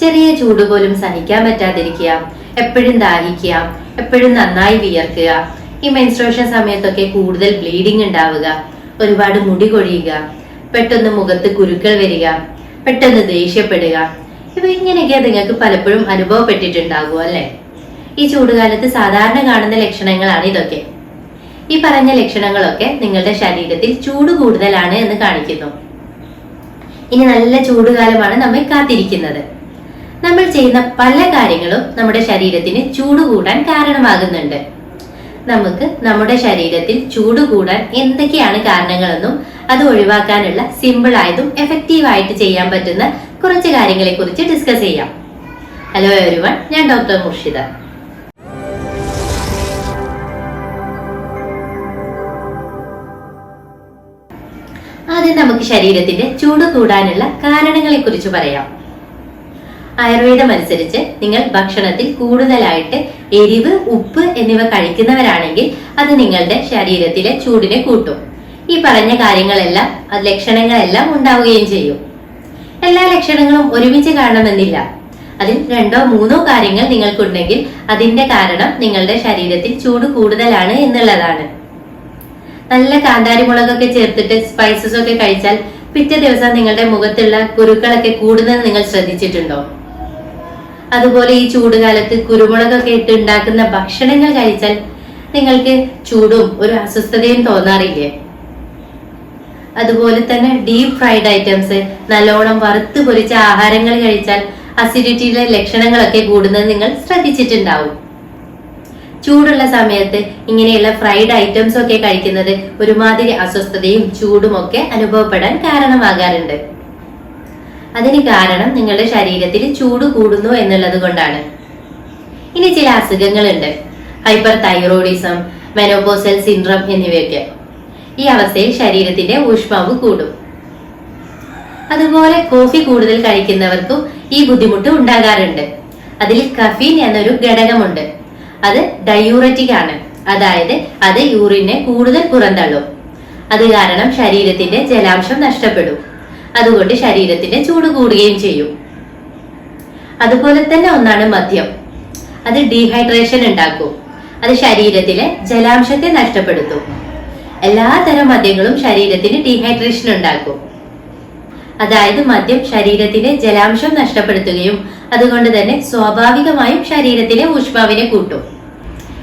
ചെറിയ ചൂട് പോലും സഹിക്കാൻ പറ്റാതിരിക്കുക. എപ്പോഴും ദാഹിക്കുക. എപ്പോഴും നന്നായി വിയർക്കുക. ഈ മെൻസ്ട്രേഷൻ സമയത്തൊക്കെ കൂടുതൽ ബ്ലീഡിംഗ് ഉണ്ടാവുക. ഒരുപാട് മുടി കൊഴിയുക. പെട്ടെന്ന് മുഖത്ത് കുരുക്കൾ വരിക. പെട്ടെന്ന് ദേഷ്യപ്പെടുക. ഇവ ഇങ്ങനെയൊക്കെ നിങ്ങൾക്ക് പലപ്പോഴും അനുഭവപ്പെട്ടിട്ടുണ്ടാകും അല്ലെ? ഈ ചൂടുകാലത്ത് സാധാരണ കാണുന്ന ലക്ഷണങ്ങളാണ് ഇതൊക്കെ. ഈ പറഞ്ഞ ലക്ഷണങ്ങളൊക്കെ നിങ്ങളുടെ ശരീരത്തിൽ ചൂട് കൂടുതലാണ് എന്ന് കാണിക്കുന്നു. ഇനി നല്ല ചൂടുകാലമാണ് നമ്മെ കാത്തിരിക്കുന്നത്. നമ്മൾ ചെയ്യുന്ന പല കാര്യങ്ങളും നമ്മുടെ ശരീരത്തിന് ചൂട് കൂടാൻ കാരണമാകുന്നുണ്ട്. നമുക്ക് നമ്മുടെ ശരീരത്തിൽ ചൂട് കൂടാൻ എന്തൊക്കെയാണ് കാരണങ്ങളെന്നും അത് ഒഴിവാക്കാനുള്ള സിമ്പിൾ ആയതും എഫക്റ്റീവ് ആയിട്ട് ചെയ്യാൻ പറ്റുന്ന കുറച്ച് കാര്യങ്ങളെ കുറിച്ച് ഡിസ്കസ് ചെയ്യാം. ഹലോ എവരിവൺ ഞാൻ ഡോക്ടർ മുർഷിദ. ആദ്യം നമുക്ക് ശരീരത്തിന്റെ ചൂട് കൂടാനുള്ള കാരണങ്ങളെ കുറിച്ച് പറയാം. ആയുർവേദം അനുസരിച്ച് നിങ്ങൾ ഭക്ഷണത്തിൽ കൂടുതലായിട്ട് എരിവ് ഉപ്പ് എന്നിവ കഴിക്കുന്നവരാണെങ്കിൽ അത് നിങ്ങളുടെ ശരീരത്തിലെ ചൂടിനെ കൂട്ടും. ഈ പറഞ്ഞ കാര്യങ്ങളെല്ലാം ലക്ഷണങ്ങളെല്ലാം ഉണ്ടാവുകയും ചെയ്യും. എല്ലാ ലക്ഷണങ്ങളും ഒരുമിച്ച് കാണണമെന്നില്ല. അതിൽ രണ്ടോ മൂന്നോ കാര്യങ്ങൾ നിങ്ങൾക്കുണ്ടെങ്കിൽ അതിന്റെ കാരണം നിങ്ങളുടെ ശരീരത്തിൽ ചൂട് കൂടുതലാണ് എന്നുള്ളതാണ്. നല്ല കാന്താരി മുളകൊക്കെ ചേർത്തിട്ട് സ്പൈസസ് ഒക്കെ കഴിച്ചാൽ പിറ്റേ ദിവസം നിങ്ങളുടെ മുഖത്തുള്ള കുരുക്കളൊക്കെ കൂടുന്നത് നിങ്ങൾ ശ്രദ്ധിച്ചിട്ടുണ്ടോ? അതുപോലെ ഈ ചൂടുകാലത്ത് കുരുമുളകൊക്കെ ഇട്ട് ഉണ്ടാക്കുന്ന ഭക്ഷണങ്ങൾ കഴിച്ചാൽ നിങ്ങൾക്ക് ചൂടും ഒരു അസ്വസ്ഥതയും തോന്നാറില്ലേ? അതുപോലെ തന്നെ ഡീപ് ഫ്രൈഡ് ഐറ്റംസ് നല്ലോണം വറുത്ത് പൊരിച്ച ആഹാരങ്ങൾ കഴിച്ചാൽ അസിഡിറ്റിയുടെ ലക്ഷണങ്ങളൊക്കെ കൂടുന്നത് നിങ്ങൾ ശ്രദ്ധിച്ചിട്ടുണ്ടാവും. ചൂടുള്ള സമയത്ത് ഇങ്ങനെയുള്ള ഫ്രൈഡ് ഐറ്റംസ് ഒക്കെ കഴിക്കുന്നത് ഒരുമാതിരി അസ്വസ്ഥതയും ചൂടുമൊക്കെ അനുഭവപ്പെടാൻ കാരണമാകാറുണ്ട്. അതിന് കാരണം നിങ്ങളുടെ ശരീരത്തിൽ ചൂട് കൂടുന്നു എന്നുള്ളത് കൊണ്ടാണ്. ഇനി ചില അസുഖങ്ങളുണ്ട്. ഹൈപ്പർ തൈറോയിഡിസം മെനോപോസൽ സിൻഡ്രം എന്നിവയൊക്കെ. ഈ അവസ്ഥയിൽ ശരീരത്തിന്റെ ഊഷ്മാവ് കൂടും. അതുപോലെ കോഫി കൂടുതൽ കഴിക്കുന്നവർക്കും ഈ ബുദ്ധിമുട്ട് ഉണ്ടാകാറുണ്ട്. അതിൽ കഫീൻ എന്നൊരു ഘടകമുണ്ട്. അത് ഡയൂററ്റിക് ആണ്. അതായത് അത് യൂറിനെ കൂടുതൽ പുറന്തള്ളും. അത് കാരണം ശരീരത്തിന്റെ ജലാംശം നഷ്ടപ്പെടും. അതുകൊണ്ട് ശരീരത്തിന്റെ ചൂട് കൂടുകയും ചെയ്യും. അതുപോലെ തന്നെ ഒന്നാണ് മദ്യം. അത് ഡീഹൈഡ്രേഷൻ ഉണ്ടാക്കും. അത് ശരീരത്തിലെ ജലാംശത്തെ നഷ്ടപ്പെടുത്തും. എല്ലാതരം മദ്യങ്ങളും ശരീരത്തിന് ഡീഹൈഡ്രേഷൻ ഉണ്ടാക്കും. അതായത് മദ്യം ശരീരത്തിലെ ജലാംശം നഷ്ടപ്പെടുത്തുകയും അതുകൊണ്ട് തന്നെ സ്വാഭാവികമായും ശരീരത്തിലെ ഊഷ്മാവിനെ കൂട്ടും.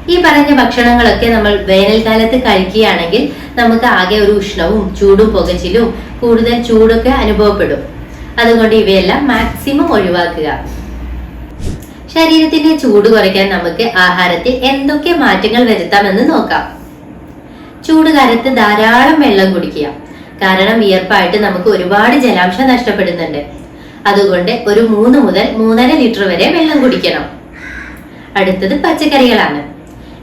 ഈ പറഞ്ഞ ഭക്ഷണങ്ങളൊക്കെ നമ്മൾ വേനൽക്കാലത്ത് കഴിക്കുകയാണെങ്കിൽ നമുക്ക് ആകെ ഒരു ഉഷ്ണവും ചൂടും പുകച്ചിലും കൂടുതൽ ചൂടൊക്കെ അനുഭവപ്പെടും. അതുകൊണ്ട് ഇവയെല്ലാം മാക്സിമം ഒഴിവാക്കുക. ശരീരത്തിന്റെ ചൂട് കുറയ്ക്കാൻ നമുക്ക് ആഹാരത്തിൽ എന്തൊക്കെ മാറ്റങ്ങൾ വരുത്താമെന്ന് നോക്കാം. ചൂട് ചൂടുകാലത്ത് ധാരാളം വെള്ളം കുടിക്കുക. കാരണം വിയർപ്പായിട്ട് നമുക്ക് ഒരുപാട് ജലാംശം നഷ്ടപ്പെടുന്നുണ്ട്. അതുകൊണ്ട് ഒരു മൂന്ന് മുതൽ മൂന്നര ലിറ്റർ വരെ വെള്ളം കുടിക്കണം. അടുത്തത് പച്ചക്കറികളാണ്.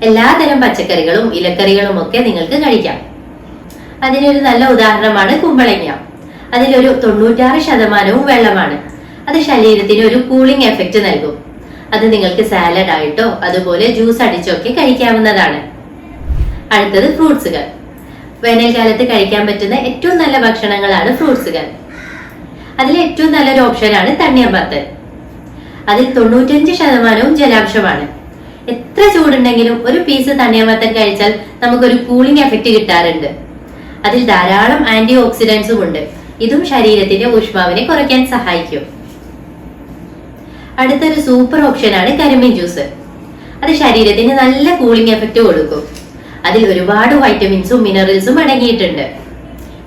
എല്ലാതരം പച്ചക്കറികളും ഇലക്കറികളും ഒക്കെ നിങ്ങൾക്ക് കഴിക്കാം. അതിനൊരു നല്ല ഉദാഹരണമാണ് കുമ്പളങ്ങ. അതിലൊരു തൊണ്ണൂറ്റാറ് ശതമാനവും വെള്ളമാണ്. അത് ശരീരത്തിന് ഒരു കൂളിംഗ് എഫക്റ്റ് നൽകും. അത് നിങ്ങൾക്ക് സാലഡ് ആയിട്ടോ അതുപോലെ ജ്യൂസ് അടിച്ചോ ഒക്കെ കഴിക്കാവുന്നതാണ്. അടുത്തത് ഫ്രൂട്ട്സുകൾ. വേനൽക്കാലത്ത് കഴിക്കാൻ പറ്റുന്ന ഏറ്റവും നല്ല ഭക്ഷണങ്ങളാണ് ഫ്രൂട്ട്സുകൾ. അതിൽ ഏറ്റവും നല്ലൊരു ഓപ്ഷനാണ് തണ്ണിയമ്പത്ത് അതിൽ തൊണ്ണൂറ്റഞ്ച് ശതമാനവും ജലാംശമാണ്. എത്ര ചൂടുണ്ടെങ്കിലും ഒരു പീസ് തണ്ണിയമത്തൻ കഴിച്ചാൽ നമുക്കൊരു കൂളിംഗ് എഫക്റ്റ് കിട്ടാറുണ്ട്. അതിൽ ധാരാളം ആന്റി ഓക്സിഡൻസും ഉണ്ട് ഇതും ശരീരത്തിന്റെ ഊഷ്മാവിനെ കുറയ്ക്കാൻ സഹായിക്കും. അടുത്തൊരു സൂപ്പർ ഓപ്ഷനാണ് കരിമീൻ ജ്യൂസ് അത് ശരീരത്തിന് നല്ല കൂളിംഗ് എഫക്റ്റ് കൊടുക്കും. അതിൽ ഒരുപാട് വൈറ്റമിൻസും മിനറൽസും അടങ്ങിയിട്ടുണ്ട്.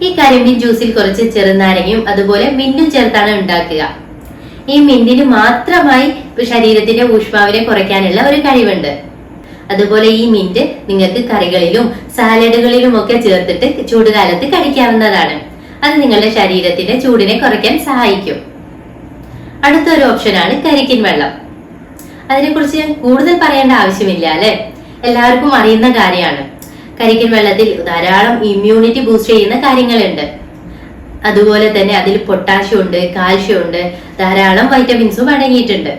ഈ കരിമീൻ ജ്യൂസിൽ കുറച്ച് ചെറുനാരങ്ങയും അതുപോലെ മിന്നും ചേർത്താണ് ഉണ്ടാക്കുക. ഈ മിന്റിന് മാത്രമായി ശരീരത്തിന്റെ ഊഷ്മാവിനെ കുറയ്ക്കാനുള്ള ഒരു കഴിവുണ്ട്. അതുപോലെ ഈ മിന്റ് നിങ്ങൾക്ക് കറികളിലും സാലഡുകളിലും ഒക്കെ ചേർത്തിട്ട് ചൂടുകാലത്ത് കഴിക്കാവുന്നതാണ്. അത് നിങ്ങളുടെ ശരീരത്തിന്റെ ചൂടിനെ കുറയ്ക്കാൻ സഹായിക്കും. അടുത്തൊരു ഓപ്ഷനാണ് കരിക്കിൻ വെള്ളം. അതിനെക്കുറിച്ച് ഞാൻ കൂടുതൽ പറയേണ്ട ആവശ്യമില്ല അല്ലെ? എല്ലാവർക്കും അറിയുന്ന കാര്യമാണ്. കരിക്കിൻ വെള്ളത്തിൽ ധാരാളം ഇമ്മ്യൂണിറ്റി ബൂസ്റ്റ് ചെയ്യുന്ന കാര്യങ്ങളുണ്ട്. അതുപോലെ തന്നെ അതിൽ പൊട്ടാഷ്യം ഉണ്ട് കാൽഷ്യം ഉണ്ട് ധാരാളം വൈറ്റമിൻസും അടങ്ങിയിട്ടുണ്ട്.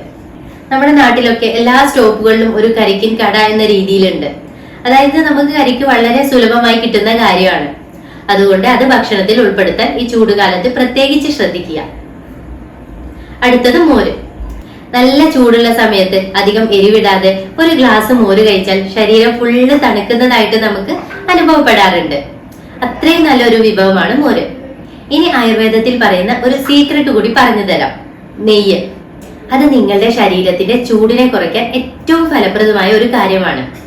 നമ്മുടെ നാട്ടിലൊക്കെ എല്ലാ സ്റ്റോപ്പുകളിലും ഒരു കരിക്കിൻ കട എന്ന രീതിയിലുണ്ട്. അതായത് നമുക്ക് കരിക്ക് വളരെ സുലഭമായി കിട്ടുന്ന കാര്യമാണ്. അതുകൊണ്ട് അത് ഭക്ഷണത്തിൽ ഉൾപ്പെടുത്താൻ ഈ ചൂടുകാലത്ത് പ്രത്യേകിച്ച് ശ്രദ്ധിക്കുക. അടുത്തത് മോര്. നല്ല ചൂടുള്ള സമയത്ത് അധികം എരിവിടാതെ ഒരു ഗ്ലാസ് മോര് കഴിച്ചാൽ ശരീരം ഫുള്ള് തണുക്കുന്നതായിട്ട് നമുക്ക് അനുഭവപ്പെടാറുണ്ട്. അത്രയും നല്ലൊരു വിഭവമാണ് മോര്. ഇനി ആയുർവേദത്തിൽ പറയുന്ന ഒരു സീക്രട്ട് കൂടി പറഞ്ഞു തരാം. നെയ്യ്. അത് നിങ്ങളുടെ ശരീരത്തിന്റെ ചൂടിനെ കുറയ്ക്കാൻ ഏറ്റവും ഫലപ്രദമായ ഒരു കാര്യമാണ്.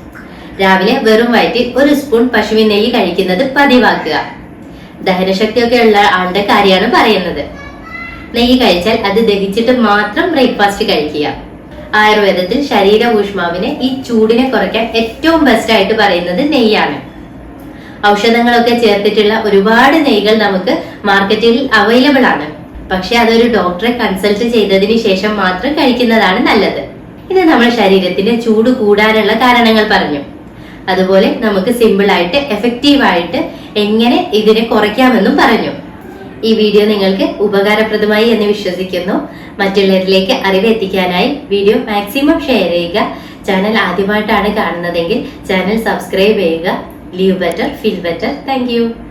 രാവിലെ വെറും വയറ്റിൽ ഒരു സ്പൂൺ പശുവിൻ നെയ്യ് കഴിക്കുന്നത് പതിവാക്കുക. ദഹനശക്തിയൊക്കെ ഉള്ള ആളുടെ കാര്യമാണ് പറയുന്നത്. നെയ്യ് കഴിച്ചാൽ അത് ദഹിച്ചിട്ട് മാത്രം ബ്രേക്ക്ഫാസ്റ്റ് കഴിക്കുക. ആയുർവേദത്തിൽ ശരീര ഊഷ്മാവിനെ ഈ ചൂടിനെ കുറയ്ക്കാൻ ഏറ്റവും ബെസ്റ്റ് ആയിട്ട് പറയുന്നത് നെയ്യാണ്. ഔഷധങ്ങളൊക്കെ ചേർത്തിട്ടുള്ള ഒരുപാട് നെയ്കൾ നമുക്ക് മാർക്കറ്റിൽ അവൈലബിൾ ആണ്. പക്ഷെ അതൊരു ഡോക്ടറെ കൺസൾട്ട് ചെയ്തതിന് ശേഷം മാത്രം കഴിക്കുന്നതാണ് നല്ലത്. ഇത് നമ്മുടെ ശരീരത്തിന്റെ ചൂട് കൂടാനുള്ള കാരണങ്ങൾ പറഞ്ഞു. അതുപോലെ നമുക്ക് സിമ്പിൾ ആയിട്ട് എഫക്റ്റീവ് ആയിട്ട് എങ്ങനെ ഇതിനെ കുറയ്ക്കാമെന്നും പറഞ്ഞു. ഈ വീഡിയോ നിങ്ങൾക്ക് ഉപകാരപ്രദമായി എന്ന് വിശ്വസിക്കുന്നു. മറ്റുള്ളവരിലേക്ക് അറിവ് എത്തിക്കാനായി വീഡിയോ മാക്സിമം ഷെയർ ചെയ്യുക. ചാനൽ ആദ്യമായിട്ടാണ് കാണുന്നതെങ്കിൽ ചാനൽ സബ്സ്ക്രൈബ് ചെയ്യുക. Live better, feel better. Thank you.